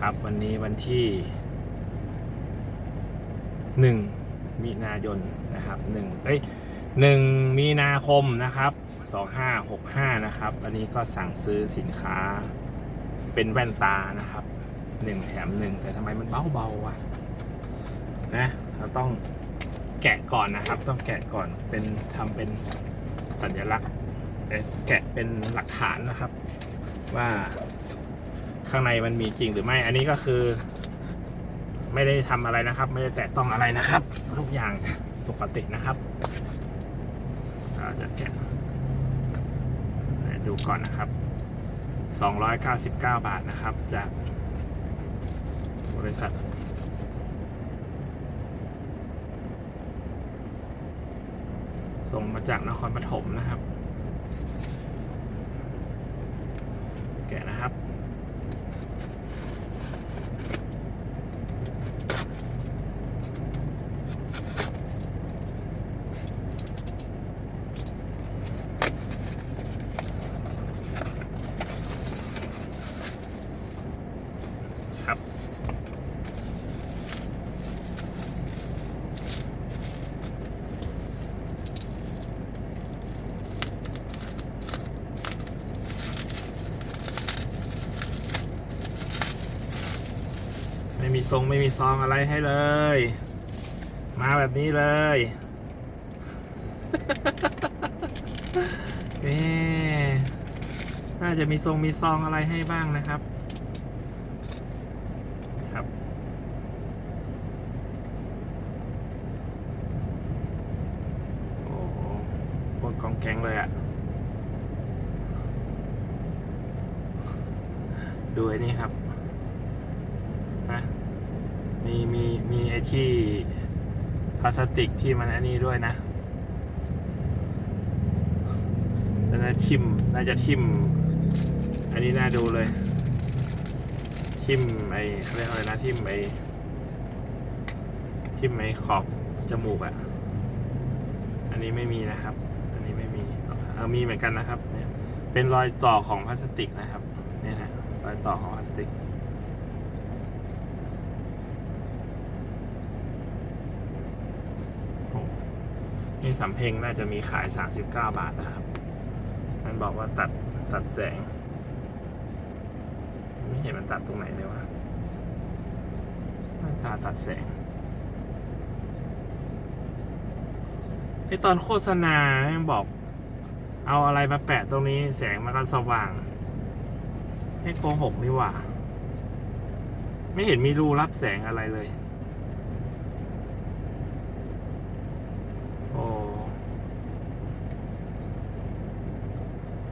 ครับวันนี้วันที่หนึ่งมีนายนนะครับหนึ่งเอ้ยหนึ่งมีนาคมนะครับสองห้าหกห้านะครับ อันนี้ก็สั่งซื้อสินค้าเป็นแว่นตานะครับหนึ่งแถมหนึ่งแต่ทำไมมันเบาๆวะนะเราต้องแกะก่อนนะครับ ต้องแกะก่อนเป็นทำเป็นสัญลักษณ์แกะเป็นหลักฐานนะครับ ว่า ข้างในมันมีจริงหรือไม่ อันนี้ก็คือ ไม่ได้ทำอะไรนะครับ ไม่ได้แตะต้องอะไรนะครับ ทุกอย่างปกตินะครับเราจะแกะดูก่อนนะครับ 299 บาทนะครับ จากบริษัทส่งมาจากนครปฐมนะครับ แกะนะครับ ครับ ไม่มีทรงไม่มีซองอะไรให้เลย มาแบบนี้เลยเอ๊ะน่าจะมีทรงมีซองอะไรให้บ้างนะครับ โอ้โหโคตร กองแกงเลยอะ่ะ ดูไอ้นี่ครับนะมีมีมีไอ้ที่พลาสติกที่มันอันนี้ด้วยนะน่าจะทิมน่าจะทิม อันนี้น่าดูเลย ทิมไอ้เรียกอะไรนะทิมไอ้ทิมไอ้ขอบจมูกอะอันนี้ไม่มีนะครับ อันนี้ไม่มีเออ มีเหมือนกันนะครับเนี่ยเป็นรอยต่อของพลาสติกนะครับเนี่ยฮะรอยต่อของพลาสติกโอ้นี่สำเพ็งน่าจะมีขาย 39 บาทนะครับ มันบอกว่าตัดตัดแสง ไม่เห็นมันตัดตรงไหนเลยวะมันตาตัดแสงไอตอนโฆษณาแม่งบอก เอาอะไรมาแปะตรงนี้แสงมันก็สว่าง ให้โกหกนี่หว่า ไม่เห็นมีรูรับแสงอะไรเลย โอ้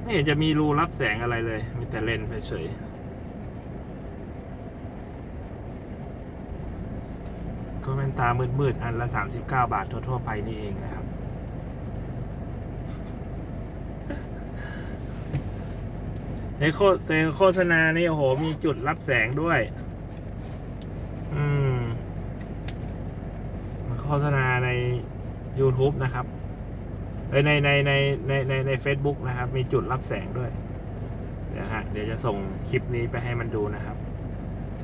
ไม่เห็นจะมีรูรับแสงอะไรเลย มีแต่เลนเฉยๆก็เป็นตามืดๆอันละ 39 บาททั่วๆไปนี่เองนะครับ ในโฆในโฆษณานี่โอ้โห มีจุดรับแสงด้วย อืมโฆษณาใน YouTube นะครับเอ้ในในในในในใน Facebook นะครับ มีจุดรับแสงด้วยเดี๋ยวฮะเดี๋ยวจะส่งคลิปนี้ไปให้มันดูนะครับ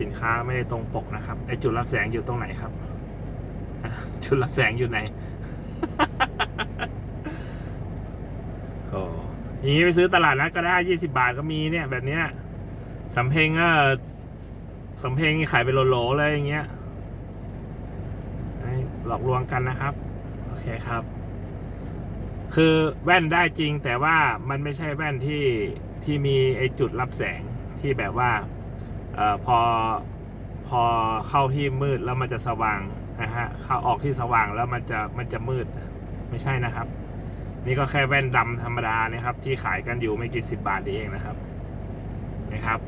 สินค้าไม่ได้ตรงปกนะครับไอจุดรับแสงอยู่ตรงไหนครับ จุดรับแสงอยู่ไหน อ้อยางนี้ไปซื้อตลาดนัดก็ได้ยี่สิบาทก็มีเนี่ย แบบเนี้ยสำเพ็งก็สำเพ็งนี่ขายเป็นโหลๆเลยอย่างเงี้ยให้หลอกลวงกันนะครับ โอเคครับ คือแว่นได้จริงแต่ว่ามันไม่ใช่แว่นที่ที่มีไอจุดรับแสงที่แบบว่าเอ่อพอพอเข้าที่มืดแล้วมันจะสว่างนะฮะเข้าออกที่สว่างแล้วมันจะมันจะมืดไม่ใช่นะครับ นี่ก็แค่แว่นดำธรรมดานะครับ ที่ขายกันอยู่ไม่กี่สิบบาทนี่เองนะครับนะครับ